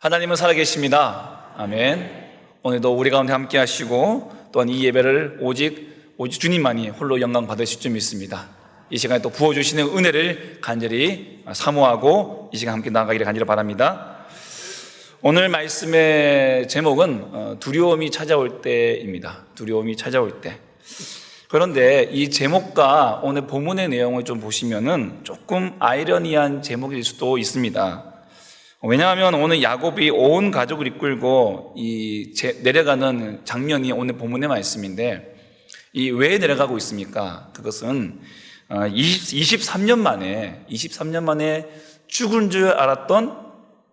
하나님은 살아계십니다. 아멘. 오늘도 우리 가운데 함께 하시고 또한 이 예배를 오직 오직 주님만이 홀로 영광 받으실 줄 믿습니다. 이 시간에 또 부어 주시는 은혜를 간절히 사모하고 이 시간 함께 나아가기를 간절히 바랍니다. 오늘 말씀의 제목은 어, 두려움이 찾아올 때입니다. 두려움이 찾아올 때. 그런데 이 제목과 오늘 본문의 내용을 좀 보시면은 조금 아이러니한 제목일 수도 있습니다. 왜냐하면 오늘 야곱이 온 가족을 이끌고 이 제- 내려가는 장면이 오늘 본문의 말씀인데 이 왜 내려가고 있습니까? 그것은 어, 20, 23년 만에 23년 만에 죽은 줄 알았던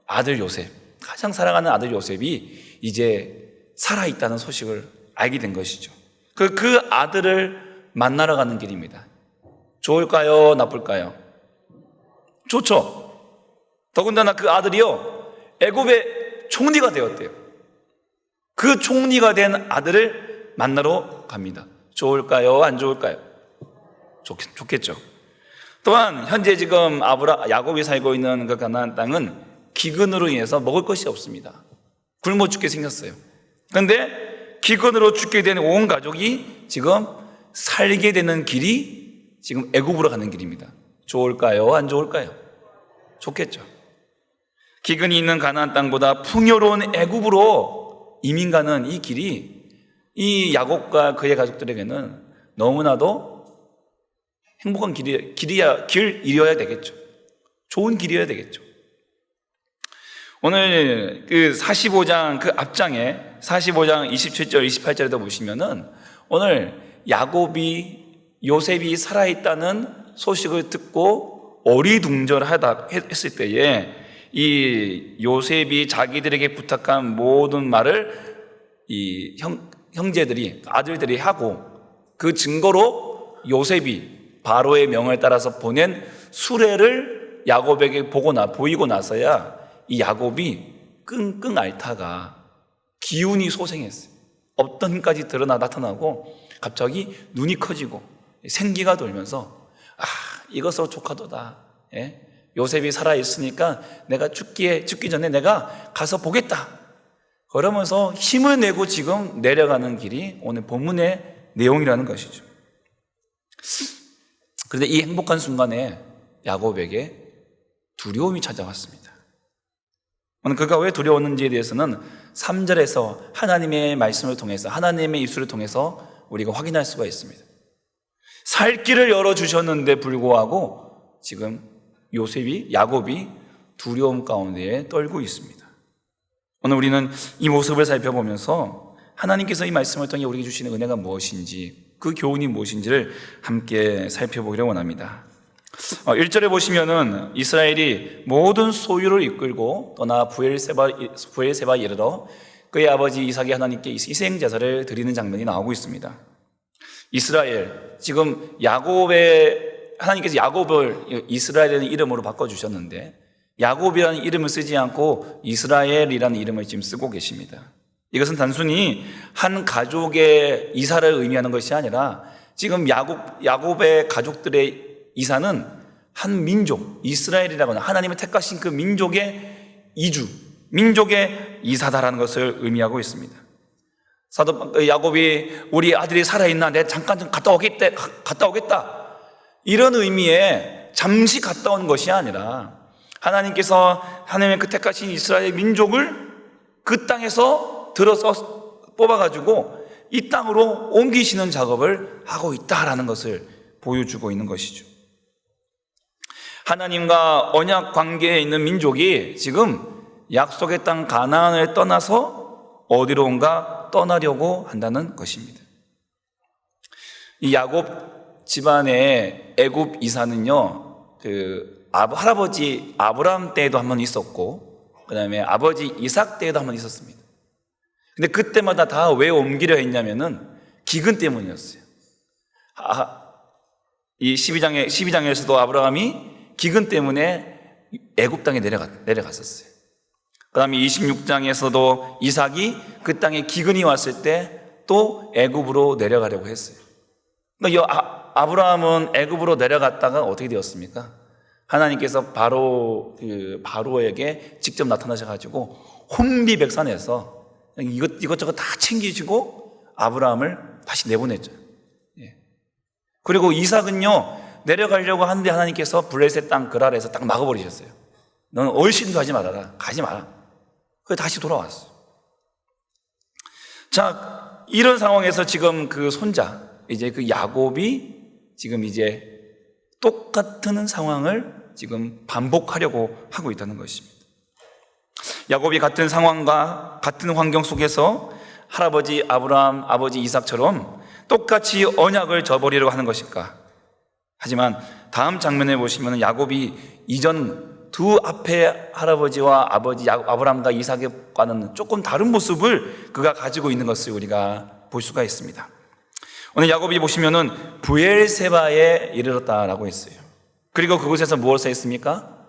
아들 요셉 가장 사랑하는 아들 요셉이 이제 살아 있다는 소식을 알게 된 것이죠. 그, 그 아들을 만나러 가는 길입니다. 좋을까요? 나쁠까요? 좋죠. 더군다나 그 아들이요 애굽의 총리가 되었대요. 그 총리가 된 아들을 만나러 갑니다. 좋을까요? 안 좋을까요? 좋, 좋겠죠. 또한 현재 지금 아브라 야곱이 살고 있는 그 가나안 땅은 기근으로 인해서 먹을 것이 없습니다. 굶어 죽게 생겼어요. 그런데 기근으로 죽게 된 온 가족이 지금 살게 되는 길이 지금 애굽으로 가는 길입니다. 좋을까요? 안 좋을까요? 좋겠죠. 기근이 있는 가나안 땅보다 풍요로운 애굽으로 이민 가는 이 길이 이 야곱과 그의 가족들에게는 너무나도 행복한 길이, 길이야, 길이어야 되겠죠. 좋은 길이어야 되겠죠. 오늘 그 45장 그 앞장에 45장 27절, 28절에도 보시면은 오늘 야곱이 요셉이 살아있다는 소식을 듣고 어리둥절하다 했을 때에 이 요셉이 자기들에게 부탁한 모든 말을 이 형, 형제들이 아들들이 하고 그 증거로 요셉이 바로의 명을 따라서 보낸 수레를 야곱에게 보고 나 보이고 나서야 이 야곱이 끙끙 앓다가 기운이 소생했어요. 없던 힘까지 드러나 나타나고 갑자기 눈이 커지고 생기가 돌면서 아 이것으로 조카도다. 예? 요셉이 살아 있으니까 내가 죽기에 죽기 전에 내가 가서 보겠다. 그러면서 힘을 내고 지금 내려가는 길이 오늘 본문의 내용이라는 것이죠. 그런데 이 행복한 순간에 야곱에게 두려움이 찾아왔습니다. 오늘 그가 왜 두려웠는지에 대해서는 3절에서 하나님의 말씀을 통해서 하나님의 입술을 통해서 우리가 확인할 수가 있습니다. 살 길을 열어 주셨는데 불구하고 지금 요셉이 야곱이 두려움 가운데 떨고 있습니다. 오늘 우리는 이 모습을 살펴보면서 하나님께서 이 말씀을 통해 우리에게 주시는 은혜가 무엇인지 그 교훈이 무엇인지를 함께 살펴보기를 원합니다. 1절에 보시면은 이스라엘이 모든 소유를 이끌고 떠나 부엘세바, 부엘세바 이르러 그의 아버지 이삭이 하나님께 희생 제사를 드리는 장면이 나오고 있습니다. 이스라엘 지금 야곱의 하나님께서 야곱을 이스라엘이라는 이름으로 바꿔 주셨는데 야곱이라는 이름을 쓰지 않고 이스라엘이라는 이름을 지금 쓰고 계십니다. 이것은 단순히 한 가족의 이사를 의미하는 것이 아니라 지금 야곱 야곱의 가족들의 이사는 한 민족 이스라엘이라고 하는 하나님을 택하신 그 민족의 이주 민족의 이사다라는 것을 의미하고 있습니다. 사도 야곱이 우리 아들이 살아있나 내 잠깐 좀 갔다 오겠다 갔다 오겠다 이런 의미의 잠시 갔다 온 것이 아니라 하나님께서 하나님의 그 택하신 이스라엘 민족을 그 땅에서 들어서 뽑아가지고 이 땅으로 옮기시는 작업을 하고 있다라는 것을 보여주고 있는 것이죠. 하나님과 언약 관계에 있는 민족이 지금 약속의 땅 가나안을 떠나서 어디로온가 떠나려고 한다는 것입니다. 이 야곱 집안의 애굽 이사는요, 그 할아버지 아브람 때에도 한 번 있었고, 그 다음에 아버지 이삭 때에도 한 번 있었습니다. 근데 그때마다 다 왜 옮기려 했냐면은 기근 때문이었어요. 아, 이 12장에 12장에서도 아브라함이 기근 때문에 애굽 땅에 내려갔, 내려갔었어요. 그 다음에 26장에서도 이삭이 그 땅에 기근이 왔을 때 또 애굽으로 내려가려고 했어요. 그러니까 아, 아브라함은 애굽으로 내려갔다가 어떻게 되었습니까? 하나님께서 바로 그 바로에게 직접 나타나셔 가지고 혼비백산해서 이것 이것저것 다 챙기시고 아브라함을 다시 내보냈죠. 예. 그리고 이삭은요 내려가려고 하는데 하나님께서 블레셋 땅 그랄에서 딱 막아버리셨어요. 너는 얼씬도 하지 말아라, 가지 마라. 그래 다시 돌아왔어. 자 이런 상황에서 지금 그 손자 이제 그 야곱이 지금 이제 똑같은 상황을 지금 반복하려고 하고 있다는 것입니다. 야곱이 같은 상황과 같은 환경 속에서 할아버지 아브라함, 아버지 이삭처럼 똑같이 언약을 저버리려고 하는 것일까? 하지만 다음 장면에 보시면 야곱이 이전 두 앞에 할아버지와 아버지 야- 아브라함과 이삭과는 조금 다른 모습을 그가 가지고 있는 것을 우리가 볼 수가 있습니다. 오늘 야곱이 보시면은 부엘세바에 이르렀다라고 했어요. 그리고 그곳에서 무엇을 했습니까?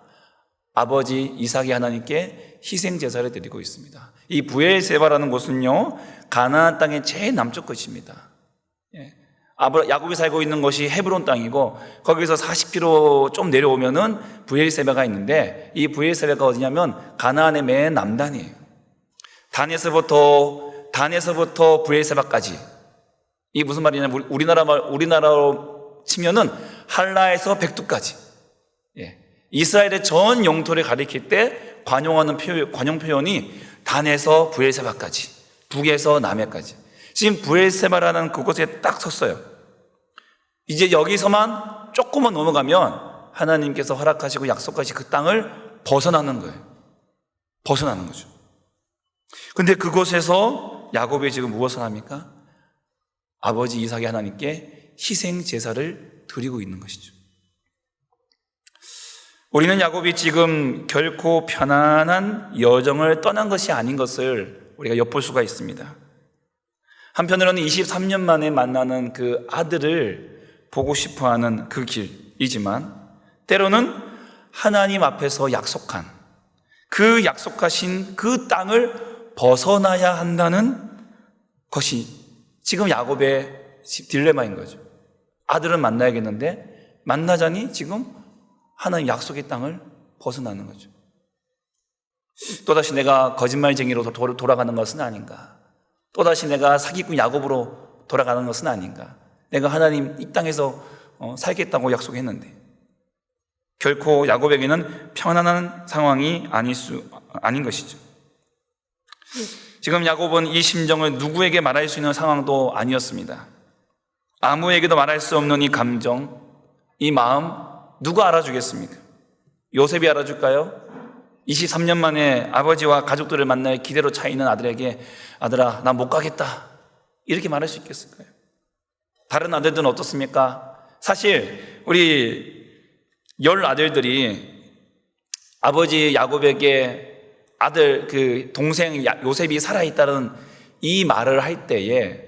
아버지 이삭이 하나님께 희생 제사를 드리고 있습니다. 이 부엘세바라는 곳은요 가나안 땅의 제일 남쪽 끝입니다. 예. 야곱이 살고 있는 것이 헤브론 땅이고 거기서 40km 좀 내려오면은 부엘세바가 있는데 이 부엘세바가 어디냐면 가나안의 맨 남단이에요. 단에서부터 단에서부터 부엘세바까지 이 무슨 말이냐면 우리- 우리나라 말 우리나라로 치면은 한라에서 백두까지 예. 이스라엘의 전 영토를 가리킬 때 관용하는 표현, 관용 표현이 단에서 부엘세바까지, 북에서 남해까지. 지금 부엘세바라는 그곳에 딱 섰어요. 이제 여기서만 조금만 넘어가면 하나님께서 허락하시고 약속하신 그 땅을 벗어나는 거예요. 벗어나는 거죠. 근데 그곳에서 야곱이 지금 무엇을 합니까? 아버지 이삭이 하나님께 희생 제사를 드리고 있는 것이죠. 우리는 야곱이 지금 결코 편안한 여정을 떠난 것이 아닌 것을 우리가 엿볼 수가 있습니다. 한편으로는 23년 만에 만나는 그 아들을 보고 싶어 하는 그 길이지만 때로는 하나님 앞에서 약속한 그 약속하신 그 땅을 벗어나야 한다는 것이 지금 야곱의 딜레마인 거죠. 아들은 만나야겠는데 만나자니 지금 하나님 약속의 땅을 벗어나는 거죠. 또다시 내가 거짓말쟁이로 도- 돌아가는 것은 아닌가? 또다시 내가 사기꾼 야곱으로 돌아가는 것은 아닌가? 내가 하나님 이 땅에서 어, 살겠다고 약속했는데 결코 야곱에게는 편안한 상황이 아닐 수 아닌 것이죠. 지금 야곱은 이 심정을 누구에게 말할 수 있는 상황도 아니었습니다. 아무에게도 말할 수 없는 이 감정, 이 마음 누가 알아주겠습니까? 요셉이 알아줄까요? 23년 만에 아버지와 가족들을 만날 기대로 차 있는 아들에게 아들아 나 못 가겠다 이렇게 말할 수 있겠을까요? 다른 아들들은 어떻습니까? 사실 우리 열 아들들이 아버지 야곱에게 아들 그 동생 야- 요셉이 살아 있다는 이 말을 할 때에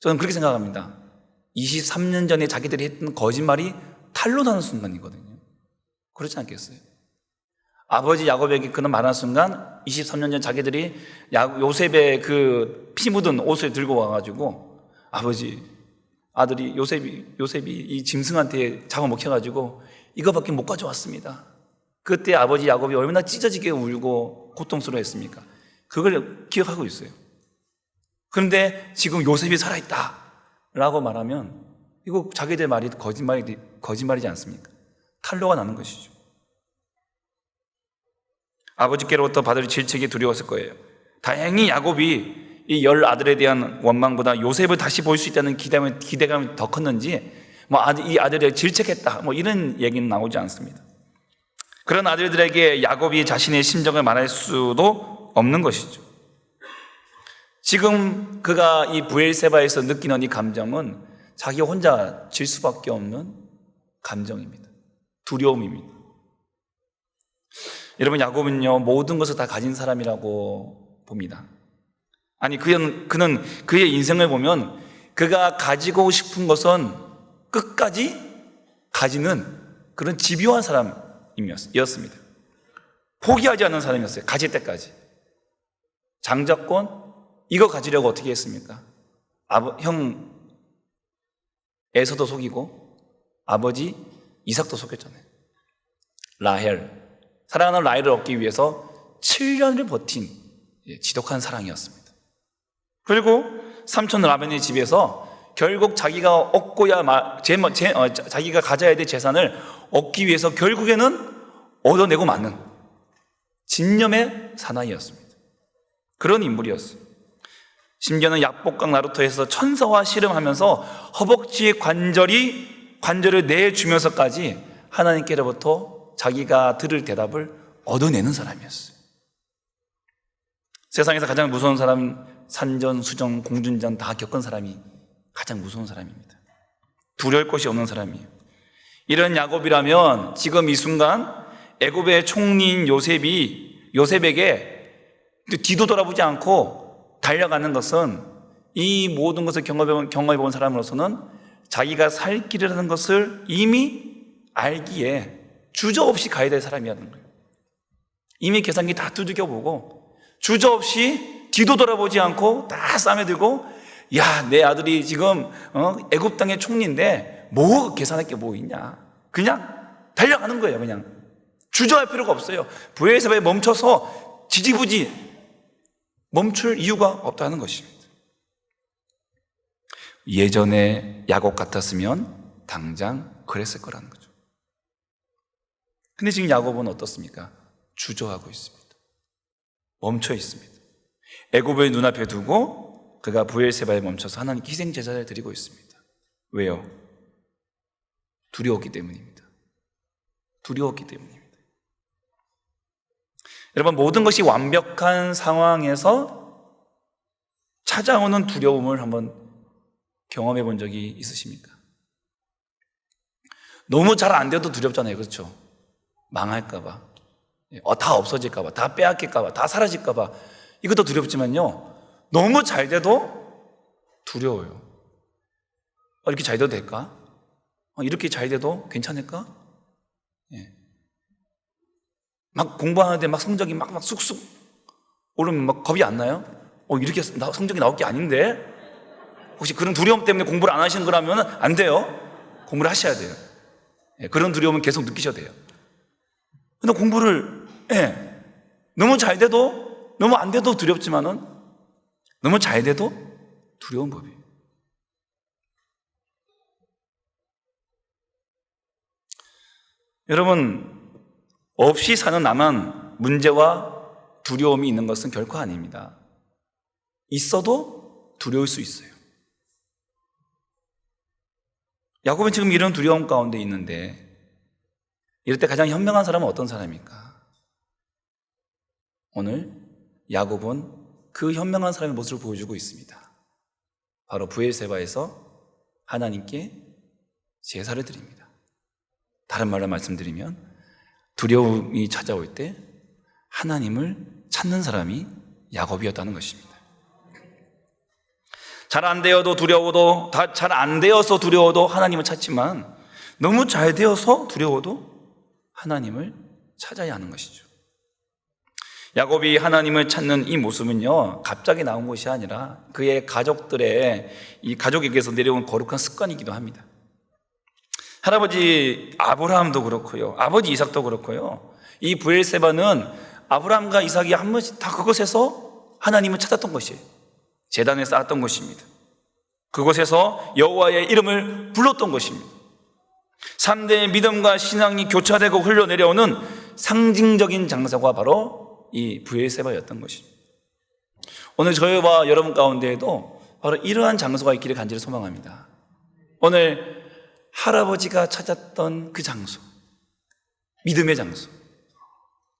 저는 그렇게 생각합니다. 23년 전에 자기들이 했던 거짓말이 탄로나는 순간이거든요. 그렇지 않겠어요? 아버지 야곱에게 그런 말하는 순간 23년 전 자기들이 야- 요셉의 그 피 묻은 옷을 들고 와가지고 아버지 아들이 요셉이 요셉이 이 짐승한테 잡아먹혀가지고 이거밖에 못 가져왔습니다. 그때 아버지 야곱이 얼마나 찢어지게 울고 고통스러워했습니까? 그걸 기억하고 있어요. 그런데 지금 요셉이 살아있다 라고 말하면 이거 자기들 말이 거짓말이 거짓말이지 않습니까? 탄로가 나는 것이죠. 아버지께로부터 받을 질책이 두려웠을 거예요. 다행히 야곱이 이 열 아들에 대한 원망보다 요셉을 다시 볼 수 있다는 기대감이, 기대감이 더 컸는지 뭐 이 아들을 질책했다 뭐 이런 얘기는 나오지 않습니다. 그런 아들들에게 야곱이 자신의 심정을 말할 수도 없는 것이죠. 지금 그가 이 부엘세바에서 느끼는 이 감정은 자기 혼자 질 수밖에 없는 감정입니다. 두려움입니다. 여러분 야곱은요 모든 것을 다 가진 사람이라고 봅니다. 아니 그는 그는 그의 인생을 보면 그가 가지고 싶은 것은 끝까지 가지는 그런 집요한 사람 이었습니다. 포기하지 않는 사람이었어요. 가질 때까지. 장자권 이거 가지려고 어떻게 했습니까? 아버 형 에서도 속이고 아버지 이삭도 속였잖아요. 라헬. 사랑하는 라헬을 얻기 위해서 7년을 버틴 예, 지독한 사랑이었습니다. 그리고 삼촌 라벤의 집에서 결국 자기가 얻고야 마, 제, 제, 어, 자- 자기가 가져야 될 재산을 얻기 위해서 결국에는 얻어내고 마는 진념의 사나이였습니다. 그런 인물이었어요. 심지어는 약복강 나루토에서 천사와 씨름하면서 허벅지의 관절이 관절을 내주면서까지 하나님께로부터 자기가 들을 대답을 얻어내는 사람이었어요. 세상에서 가장 무서운 사람 산전, 수정, 공준전 다 겪은 사람이 가장 무서운 사람입니다. 두려울 것이 없는 사람이에요. 이런 야곱이라면 지금 이 순간 애굽의 총리인 요셉이 요셉에게 뒤도 돌아보지 않고 달려가는 것은 이 모든 것을 경험해, 경험해 본 사람으로서는 자기가 살 길이라는 것을 이미 알기에 주저없이 가야 될 사람이라는 거예요. 이미 계산기 다 두들겨 보고 주저없이 뒤도 돌아보지 않고 다 싸매 들고 야 내 아들이 지금 어, 애굽 땅의 총리인데 뭐 계산할 게 뭐 있냐 그냥 달려가는 거예요 그냥 주저할 필요가 없어요 부에서에 멈춰서 지지부지 멈출 이유가 없다는 것입니다 예전에 야곱 같았으면 당장 그랬을 거라는 거죠 근데 지금 야곱은 어떻습니까? 주저하고 있습니다 멈춰 있습니다. 애굽을 눈앞에 두고 그가 부엘세바에 멈춰서 하나님 희생 제사를 드리고 있습니다. 왜요? 두려웠기 때문입니다. 두려웠기 때문입니다. 여러분 모든 것이 완벽한 상황에서 찾아오는 두려움을 한번 경험해 본 적이 있으십니까? 너무 잘 안 돼도 두렵잖아요. 그렇죠? 망할까봐. 어, 다 없어질까봐, 다 빼앗길까봐, 다 사라질까봐. 이것도 두렵지만요. 너무 잘 돼도 두려워요. 어, 이렇게 잘 돼도 될까? 어, 이렇게 잘 돼도 괜찮을까? 예. 막 공부하는데 막 성적이 막, 막 쑥쑥 오르면 막 겁이 안 나요? 어, 이렇게 나- 성적이 나올 게 아닌데? 혹시 그런 두려움 때문에 공부를 안 하시는 거라면 안 돼요. 공부를 하셔야 돼요. 예, 그런 두려움은 계속 느끼셔야 돼요. 근데 공부를 예, 너무 잘 돼도 너무 안 돼도 두렵지만은 너무 잘 돼도 두려운 법이에요. 여러분 없이 사는 나만 문제와 두려움이 있는 것은 결코 아닙니다. 있어도 두려울 수 있어요. 야곱은 지금 이런 두려움 가운데 있는데 이럴 때 가장 현명한 사람은 어떤 사람입니까? 오늘 야곱은 그 현명한 사람의 모습을 보여주고 있습니다. 바로 부엘세바에서 하나님께 제사를 드립니다. 다른 말로 말씀드리면 두려움이 찾아올 때 하나님을 찾는 사람이 야곱이었다는 것입니다. 잘 안 되어도 두려워도 잘안 되어서 두려워도 하나님을 찾지만 너무 잘 되어서 두려워도 하나님을 찾아야 하는 것이죠. 야곱이 하나님을 찾는 이 모습은요, 갑자기 나온 것이 아니라 그의 가족들의 이 가족에게서 내려온 거룩한 습관이기도 합니다. 할아버지 아브라함도 그렇고요, 아버지 이삭도 그렇고요. 이 부엘세바는 아브라함과 이삭이 한 번씩 다 그곳에서 하나님을 찾았던 것이에요. 재단에 쌓았던 것입니다. 그곳에서 여호와의 이름을 불렀던 것입니다. 3대의 믿음과 신앙이 교차되고 흘러내려오는 상징적인 장소가 바로 이 부엘세바였던 것입니다. 오늘 저희와 여러분 가운데에도 바로 이러한 장소가 있기를 간절히 소망합니다. 오늘 할아버지가 찾았던 그 장소, 믿음의 장소,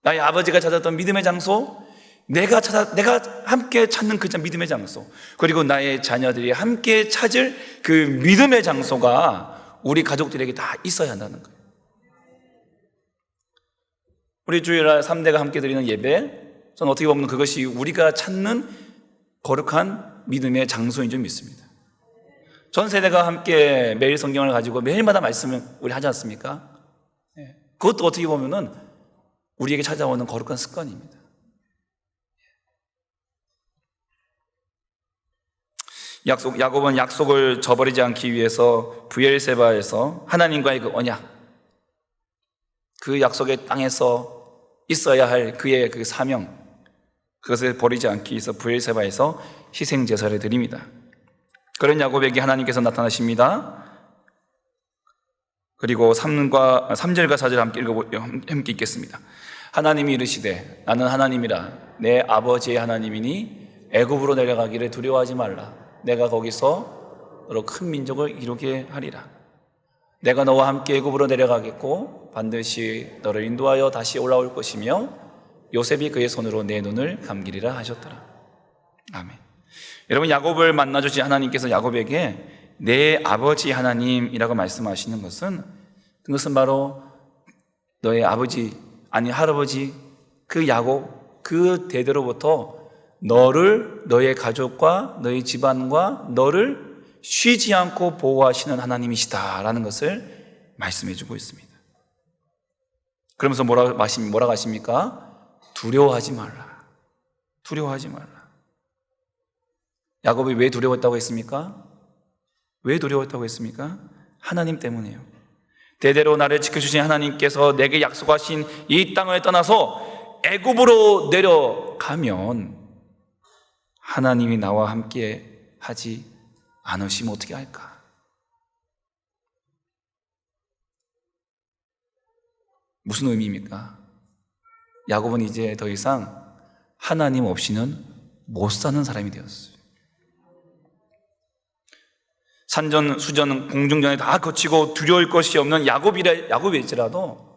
나의 아버지가 찾았던 믿음의 장소, 내가 찾아, 내가 함께 찾는 그 믿음의 장소, 그리고 나의 자녀들이 함께 찾을 그 믿음의 장소가 우리 가족들에게 다 있어야 한다는 거예요. 우리 주일날 3대가 함께 드리는 예배, 저는 어떻게 보면 그것이 우리가 찾는 거룩한 믿음의 장소인 줄 믿습니다. 전 세대가 함께 매일 성경을 가지고 매일마다 말씀을 우리 하지 않습니까? 예. 그것도 어떻게 보면은 우리에게 찾아오는 거룩한 습관입니다. 약속, 야곱은 약속을 저버리지 않기 위해서 부엘세바에서 하나님과의 그 언약, 그 약속의 땅에서 있어야 할 그의 그 사명 그것을 버리지 않기 위해서 부엘세바에서 희생 제사를 드립니다. 그런 야곱에게 하나님께서 나타나십니다. 그리고 3과 3절과 4절 함께 읽어 함께 읽겠습니다. 하나님이 이르시되 나는 하나님이라 내 아버지의 하나님이니 애굽으로 내려가기를 두려워하지 말라. 내가 거기서 너로 큰 민족을 이루게 하리라. 내가 너와 함께 애굽으로 내려가겠고 반드시 너를 인도하여 다시 올라올 것이며 요셉이 그의 손으로 내 눈을 감기리라 하셨더라. 아멘. 여러분 야곱을 만나 주신 하나님께서 야곱에게 내 아버지 하나님이라고 말씀하시는 것은 그것은 바로 너의 아버지 아니 할아버지 그 야곱 그 대대로부터 너를 너의 가족과 너의 집안과 너를 쉬지 않고 보호하시는 하나님이시다라는 것을 말씀해 주고 있습니다. 그러면서 뭐라 뭐라고 하십니까? 두려워하지 말라. 두려워하지 말라. 야곱이 왜 두려웠다고 했습니까? 왜 두려웠다고 했습니까? 하나님 때문이에요. 대대로 나를 지켜주신 하나님께서 내게 약속하신 이 땅을 떠나서 애굽으로 내려가면 하나님이 나와 함께 하지 않으시면 어떻게 할까? 무슨 의미입니까? 야곱은 이제 더 이상 하나님 없이는 못 사는 사람이 되었어요. 산전, 수전, 공중전에 다 거치고 두려울 것이 없는 야곱이라, 야곱일지라도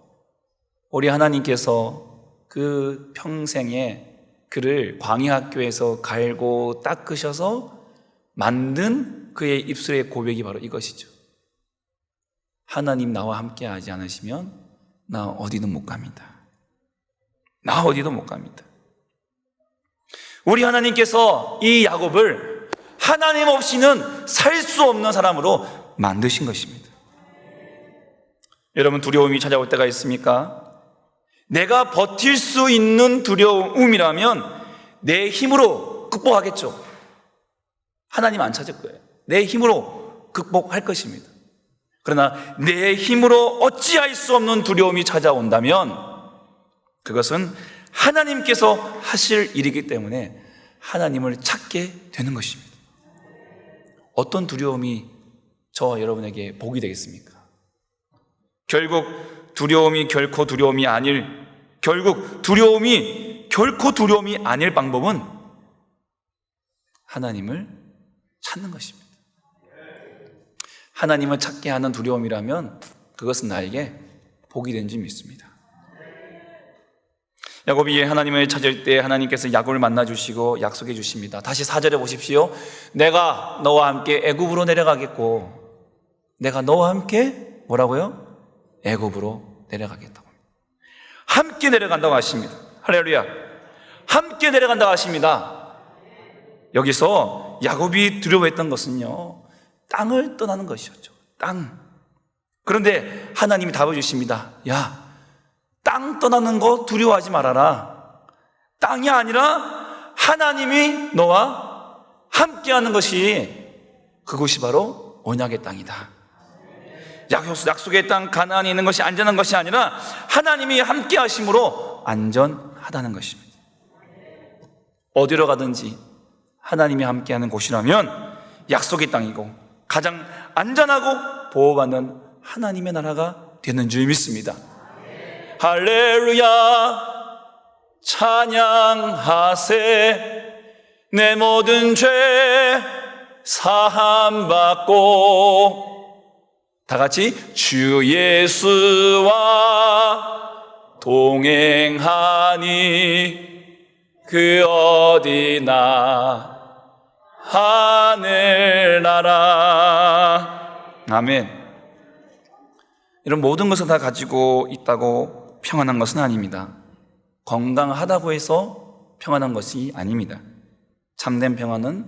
우리 하나님께서 그 평생에 그를 광야학교에서 갈고 닦으셔서 만든 그의 입술의 고백이 바로 이것이죠. 하나님 나와 함께 하지 않으시면 나 어디든 못 갑니다. 나 어디도 못 갑니다. 우리 하나님께서 이 야곱을 하나님 없이는 살 수 없는 사람으로 만드신 것입니다. 여러분 두려움이 찾아올 때가 있습니까? 내가 버틸 수 있는 두려움이라면 내 힘으로 극복하겠죠. 하나님 안 찾을 거예요. 내 힘으로 극복할 것입니다. 그러나 내 힘으로 어찌할 수 없는 두려움이 찾아온다면 그것은 하나님께서 하실 일이기 때문에 하나님을 찾게 되는 것입니다. 어떤 두려움이 저와 여러분에게 복이 되겠습니까? 결국 두려움이 결코 두려움이 아닐, 결국 두려움이 결코 두려움이 아닐 방법은 하나님을 찾는 것입니다. 하나님을 찾게 하는 두려움이라면 그것은 나에게 복이 된 줄 믿습니다. 야곱이 하나님을 찾을 때 하나님께서 야곱을 만나 주시고 약속해 주십니다. 다시 사절에 보십시오. 내가 너와 함께 애굽으로 내려가겠고 내가 너와 함께 뭐라고요? 애굽으로 내려가겠다고. 함께 내려간다고 하십니다. 할렐루야. 함께 내려간다고 하십니다. 여기서 야곱이 두려워했던 것은요. 땅을 떠나는 것이었죠. 땅. 그런데 하나님이 답을 주십니다. 야, 땅 떠나는 거 두려워하지 말아라. 땅이 아니라 하나님이 너와 함께하는 것이 그곳이 바로 언약의 땅이다. 약속의 땅 가나안에 있는 것이 안전한 것이 아니라 하나님이 함께하심으로 안전하다는 것입니다. 어디로 가든지 하나님이 함께하는 곳이라면 약속의 땅이고 가장 안전하고 보호받는 하나님의 나라가 되는 줄 믿습니다. 할렐루야. 찬양하세. 내 모든 죄 사함 받고 다 같이 주 예수와 동행하니 그 어디나 하늘나라. 아멘. 이런 모든 것을 다 가지고 있다고 평안한 것은 아닙니다. 건강하다고 해서 평안한 것이 아닙니다. 참된 평안은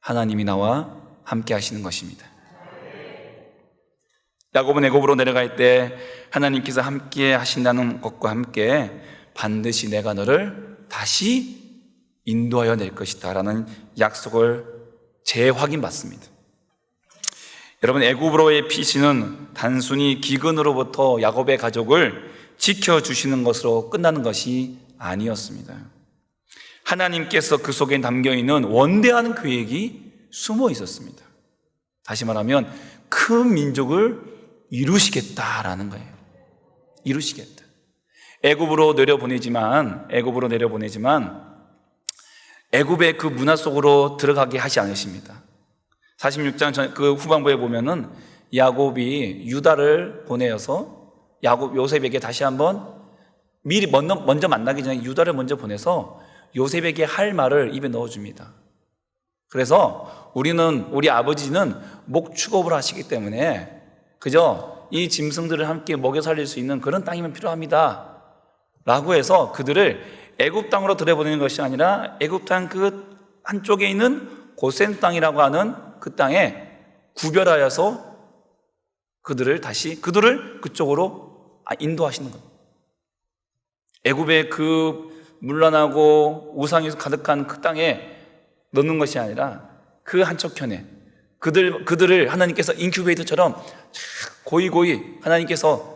하나님이 나와 함께 하시는 것입니다. 야곱은 애굽으로 내려갈 때 하나님께서 함께 하신다는 것과 함께 반드시 내가 너를 다시 인도하여 낼 것이다라는 약속을 재확인받습니다. 여러분 애굽으로의 피신은 단순히 기근으로부터 야곱의 가족을 지켜주시는 것으로 끝나는 것이 아니었습니다. 하나님께서 그 속에 담겨 있는 원대한 계획이 숨어 있었습니다. 다시 말하면 큰 민족을 이루시겠다라는 거예요. 이루시겠다. 애굽으로 내려보내지만 애굽으로 내려보내지만 애굽의 그 문화 속으로 들어가게 하지 않으십니다. 46장 전- 그 후반부에 보면은 야곱이 유다를 보내어서 야곱 요셉에게 다시 한번 미리 먼저, 먼저 만나기 전에 유다를 먼저 보내서 요셉에게 할 말을 입에 넣어줍니다. 그래서 우리는 우리 아버지는 목 축업을 하시기 때문에 그저 이 짐승들을 함께 먹여 살릴 수 있는 그런 땅이면 필요합니다. 라고 해서 그들을 애굽 땅으로 들여보내는 것이 아니라 애굽 땅 그 한쪽에 있는 고센 땅이라고 하는 그 땅에 구별하여서 그들을 다시 그들을 그쪽으로 아, 인도하시는 것. 애굽의 그 물란하고 우상이 가득한 그 땅에 넣는 것이 아니라 그 한쪽 편에 그들 그들을 하나님께서 인큐베이터처럼 고이 고이 하나님께서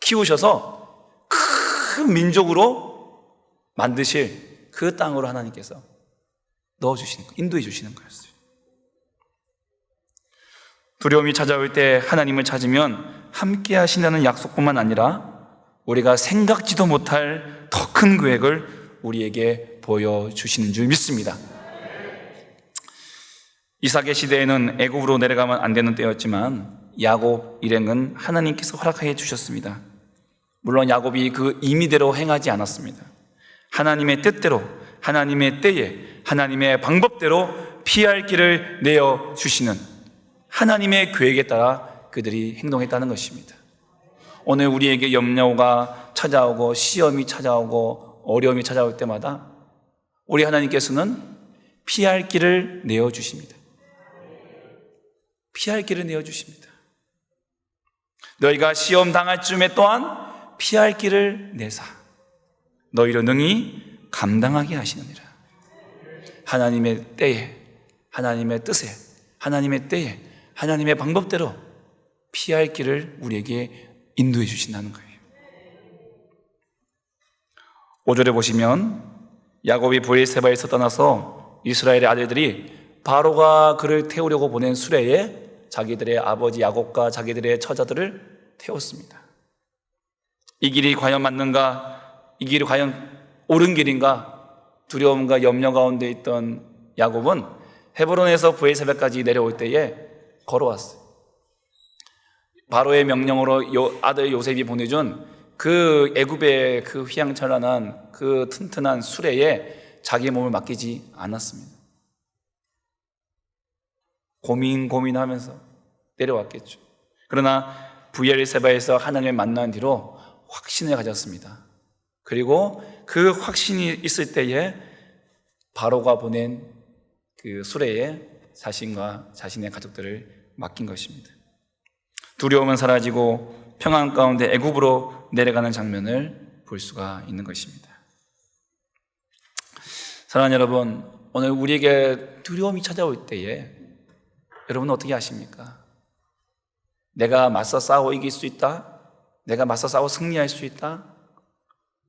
키우셔서 큰 민족으로 만드실 그 땅으로 하나님께서 넣어 주시는 거, 인도해 주시는 거였어요. 두려움이 찾아올 때 하나님을 찾으면 함께 하신다는 약속뿐만 아니라 우리가 생각지도 못할 더 큰 계획을 우리에게 보여주시는 줄 믿습니다. 이삭의 시대에는 애굽으로 내려가면 안 되는 때였지만 야곱 일행은 하나님께서 허락해 주셨습니다. 물론 야곱이 그 임의대로 행하지 않았습니다. 하나님의 뜻대로, 하나님의 때에, 하나님의 방법대로 피할 길을 내어 주시는 하나님의 계획에 따라 그들이 행동했다는 것입니다. 오늘 우리에게 염려가 찾아오고 시험이 찾아오고 어려움이 찾아올 때마다 우리 하나님께서는 피할 길을 내어 주십니다. 피할 길을 내어 주십니다. 너희가 시험 당할 쯤에 또한 피할 길을 내사 너희로 능히 감당하게 하시느니라. 하나님의 때에 하나님의 뜻에 하나님의 때에 하나님의 방법대로 피할 길을 우리에게 인도해 주신다는 거예요. 5절에 보시면 야곱이 브에세바에서 떠나서 이스라엘의 아들들이 바로가 그를 태우려고 보낸 수레에 자기들의 아버지 야곱과 자기들의 처자들을 태웠습니다. 이 길이 과연 맞는가? 이 길이 과연 옳은 길인가? 두려움과 염려 가운데 있던 야곱은 헤브론에서 브에세바까지 내려올 때에 걸어왔어요. 바로의 명령으로 요- 아들 요셉이 보내준 그 애굽의 그 휘황찬란한 그 튼튼한 수레에 자기 몸을 맡기지 않았습니다. 고민 고민하면서 내려왔겠죠. 그러나 부엘세바에서 하나님을 만난 뒤로 확신을 가졌습니다. 그리고 그 확신이 있을 때에 바로가 보낸 그 수레에 자신과 자신의 가족들을 맡긴 것입니다. 두려움은 사라지고 평안 가운데 애굽으로 내려가는 장면을 볼 수가 있는 것입니다. 사랑하는 여러분, 오늘 우리에게 두려움이 찾아올 때에 여러분 어떻게 하십니까? 내가 맞서 싸워 이길 수 있다? 내가 맞서 싸워 승리할 수 있다?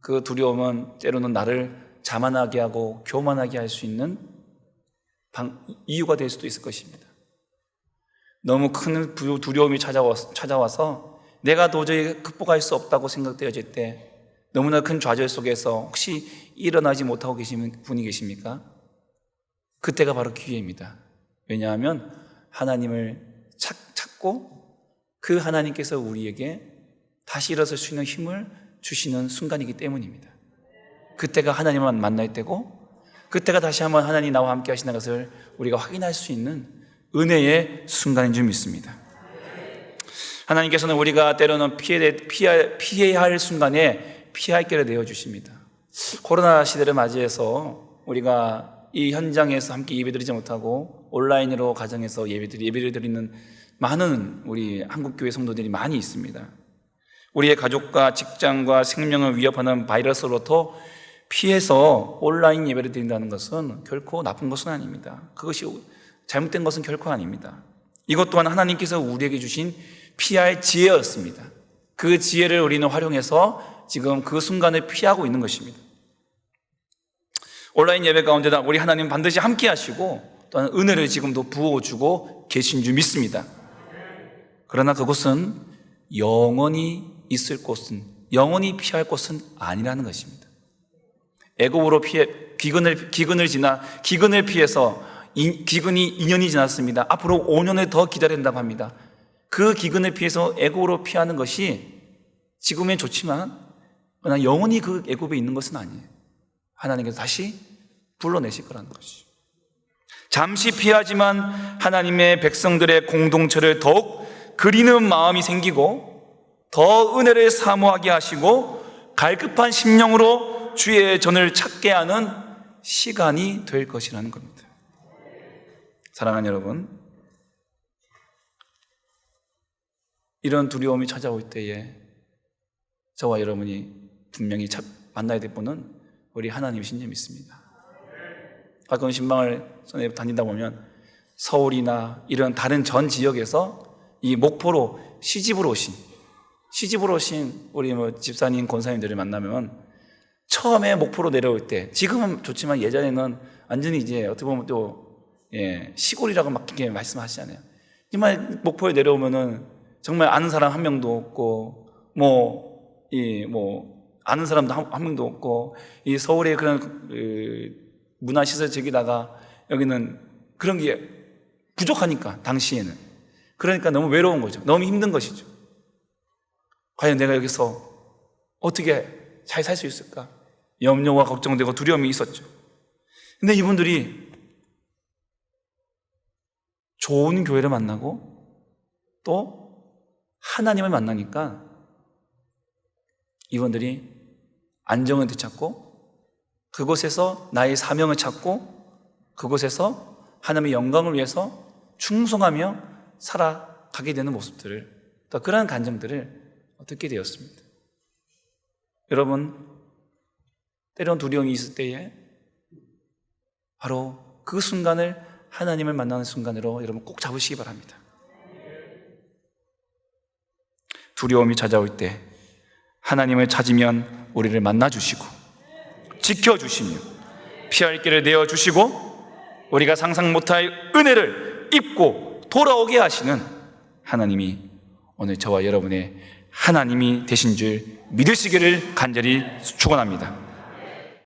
그 두려움은 때로는 나를 자만하게 하고 교만하게 할 수 있는 방- 이유가 될 수도 있을 것입니다. 너무 큰 두- 두려움이 찾아와, 찾아와서 내가 도저히 극복할 수 없다고 생각되어질 때 너무나 큰 좌절 속에서 혹시 일어나지 못하고 계시는 분이 계십니까? 그때가 바로 기회입니다. 왜냐하면 하나님을 찾, 찾고 그 하나님께서 우리에게 다시 일어설 수 있는 힘을 주시는 순간이기 때문입니다. 그때가 하나님을 만날 때고 그때가 다시 한번 하나님 나와 함께 하시는 것을 우리가 확인할 수 있는 은혜의 순간인 줄 믿습니다. 하나님께서는 우리가 때로는 피해, 피해, 피해야 할 순간에 피할 길을 내어주십니다. 코로나 시대를 맞이해서 우리가 이 현장에서 함께 예배 드리지 못하고 온라인으로 가정에서 예배를 드리는 많은 우리 한국교회 성도들이 많이 있습니다. 우리의 가족과 직장과 생명을 위협하는 바이러스로부터 피해서 온라인 예배를 드린다는 것은 결코 나쁜 것은 아닙니다. 그것이 잘못된 것은 결코 아닙니다. 이것 또한 하나님께서 우리에게 주신 피할 지혜였습니다. 그 지혜를 우리는 활용해서 지금 그 순간을 피하고 있는 것입니다. 온라인 예배 가운데다 우리 하나님 반드시 함께 하시고 또한 은혜를 지금도 부어주고 계신 줄 믿습니다. 그러나 그곳은 영원히 있을 곳은 영원히 피할 곳은 아니라는 것입니다. 애굽으로 피해 기근을 기근을 지나 기근을 피해서 이, 기근이 2년이 지났습니다. 앞으로 5년을 더 기다려야 된다고 합니다. 그 기근을 피해서 애굽으로 피하는 것이 지금엔 좋지만 그러나 영원히 그 애굽에 있는 것은 아니에요. 하나님께서 다시 불러내실 거라는 것이. 잠시 피하지만 하나님의 백성들의 공동체를 더욱 그리는 마음이 생기고 더 은혜를 사모하게 하시고 갈급한 심령으로 주의 전을 찾게 하는 시간이 될 것이라는 겁니다. 사랑하는 여러분, 이런 두려움이 찾아올 때에 저와 여러분이 분명히 찾- 만나야 될 분은 우리 하나님이신 줄 믿습니다. 가끔 신방을 전에 다니다 보면 서울이나 이런 다른 전 지역에서 이 목포로 시집으로 오신 시집으로 오신 우리 뭐 집사님 권사님들을 만나면 처음에 목포로 내려올 때 지금은 좋지만 예전에는 완전히 이제 어떻게 보면 또 예, 시골이라고 막 이렇게 말씀하시잖아요. 정말 목포에 내려오면은 정말 아는 사람 한 명도 없고 뭐 이 뭐 아는 사람도 한, 한 명도 없고 이 서울의 그런 그 문화 시설 저기다가 여기는 그런 게 부족하니까 당시에는 그러니까 너무 외로운 거죠. 너무 힘든 것이죠. 과연 내가 여기서 어떻게 잘 살 수 있을까? 염려와 걱정되고 두려움이 있었죠. 근데 이분들이 좋은 교회를 만나고 또 하나님을 만나니까 이분들이 안정을 되찾고 그곳에서 나의 사명을 찾고 그곳에서 하나님의 영광을 위해서 충성하며 살아가게 되는 모습들을 또 그러한 감정들을 듣게 되었습니다. 여러분, 때론 두려움이 있을 때에 바로 그 순간을 하나님을 만나는 순간으로 여러분 꼭 잡으시기 바랍니다. 두려움이 찾아올 때 하나님을 찾으면 우리를 만나 주시고 지켜 주시며 피할 길을 내어 주시고 우리가 상상 못할 은혜를 입고 돌아오게 하시는 하나님이 오늘 저와 여러분의 하나님이 되신 줄 믿으시기를 간절히 축원합니다.